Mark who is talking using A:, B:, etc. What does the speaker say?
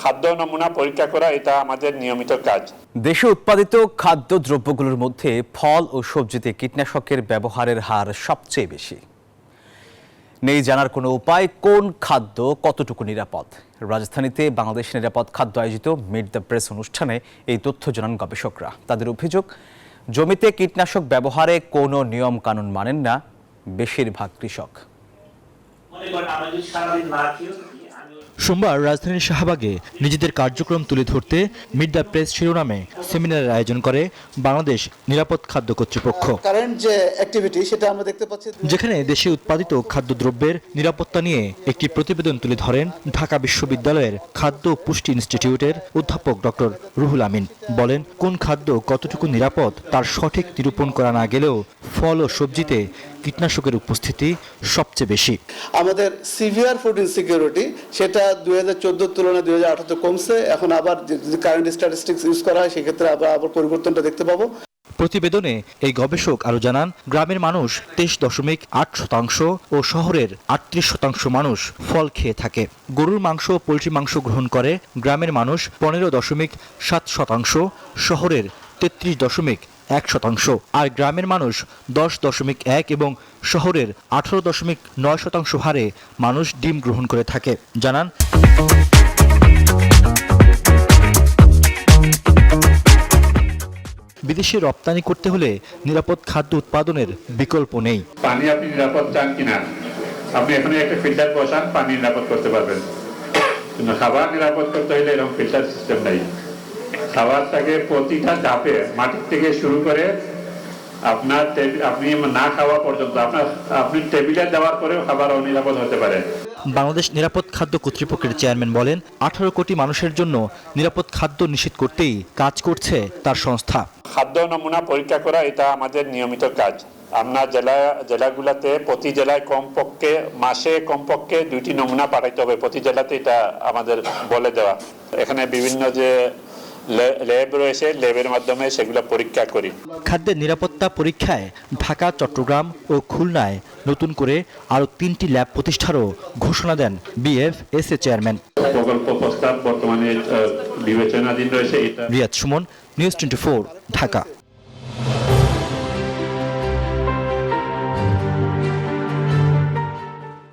A: খাদ্য নমুনা পরীক্ষা করা এটা আমাদের নিয়মিত কাজ।
B: দেশে উৎপাদিত খাদ্য দ্রব্যগুলোর মধ্যে ফল ও সবজিতে কীটনাশকের ব্যবহারের হার সবচেয়ে বেশি। নেই জানার কোনো উপায় কোন খাদ্য কতটুকু নিরাপদ? রাজধানীতে বাংলাদেশ নিরাপদ খাদ্য আয়োজিত মিট দ্য প্রেস অনুষ্ঠানে এই তথ্য জানান গবেষকরা। তাদের অভিযোগ জমিতে কীটনাশক ব্যবহারে কোনো নিয়ম কানুন মানেন না বেশিরভাগ কৃষক।
C: সোমবার রাজধানীর শাহবাগে নিজেদের কার্যক্রম তুলে ধরতে মিড দ্য প্রেস শিরোনামে সেমিনারের আয়োজন করে বাংলাদেশ নিরাপদ খাদ্য কর্তৃপক্ষ।
D: যে অ্যাক্টিভিটি সেটা আমরা দেখতে পাচ্ছি
C: যেখানে দেশে উৎপাদিত খাদ্যদ্রব্যের নিরাপত্তা নিয়ে একটি প্রতিবেদন তুলে ধরেন ঢাকা বিশ্ববিদ্যালয়ের খাদ্য পুষ্টি ইনস্টিটিউটের অধ্যাপক ডক্টর রুহুল আমিন। বলেন কোন খাদ্য কতটুকু নিরাপদ তার সঠিক নিরূপণ করা না গেলেও ফল ও সবজিতে কীটনাশকের উপস্থিতি সবচেয়ে বেশি।
D: আমাদের সিভিয়ার ফুড ইনসিকিউরিটি সেটা দুই হাজার চোদ্দোর তুলনায় দুই হাজার আঠারোতে কমছে। এখন আবার যদি কারেন্ট স্ট্যাটিস্টিক্স ইউজ করা হয় সেক্ষেত্রে আবার আবার পরিবর্তনটা দেখতে পাবো।
C: প্রতিবেদনে এই গবেষক আরও জানান গ্রামের মানুষ তেইশ দশমিক আট শতাংশ ও শহরের আটত্রিশ শতাংশ মানুষ ফল খেয়ে থাকে। গরুর মাংস ও পোলট্রি মাংস গ্রহণ করে গ্রামের মানুষ পনেরো দশমিক সাত শতাংশ শহরের তেত্রিশ দশমিক এক শতাংশ। আর গ্রামের মানুষ দশ দশমিক এক এবং শহরের আঠারো দশমিক নয় শতাংশ হারে মানুষ ডিম গ্রহণ করে থাকে। জানান বিদেশে রপ্তানি করতে হলে নিরাপদ খাদ্য উৎপাদনের বিকল্প নেই।
A: পানি আপনি নিরাপদ চান কিনা? আপনি এখানে একটা ফিল্টার বসান, পানি নিরাপদ করতে পারবেন। কিন্তু খাবার নিরাপদ করতে হলে এরকম ফিল্টার সিস্টেম নাই। খাবারটাকে প্রতিটা ধাপে মাটির থেকে শুরু করে আপনার আপনি না খাওয়া পর্যন্ত আপনার আপনি টেবিলে দেওয়ার পরেও খাবার অনিরাপদ হতে পারে।
C: বাংলাদেশ নিরাপদ খাদ্য কর্তৃপক্ষের চেয়ারম্যান বলেন আঠারো কোটি মানুষের জন্য নিরাপদ খাদ্য নিশ্চিত করতেই কাজ করছে তার সংস্থা।
A: খাদ্য নমুনা পরীক্ষা করা এটা আমাদের নিয়মিত কাজ। আমরা জেলা জেলাগুলোতে প্রতি জেলায় কমপক্ষে মাসে কমপক্ষে দুইটি নমুনা পাঠাইতে হবে। প্রতি জেলাতে এটা আমাদের বলে দেওয়া। এখানে বিভিন্ন যে ল্যাব রয়েছে ল্যাবের মাধ্যমে সেগুলো পরীক্ষা করি।
C: খাদ্যের নিরাপত্তা পরীক্ষায় ঢাকা চট্টগ্রাম ও খুলনায় নতুন করে আরও তিনটি ল্যাব প্রতিষ্ঠারও ঘোষণা দেন বিএফ এস এ চেয়ারম্যান।
A: প্রকল্প প্রস্তাব বর্তমানে বিবেচনাধীন রয়েছে
C: রিয়াদ সুমন নিউজ টোয়েন্টি ঢাকা।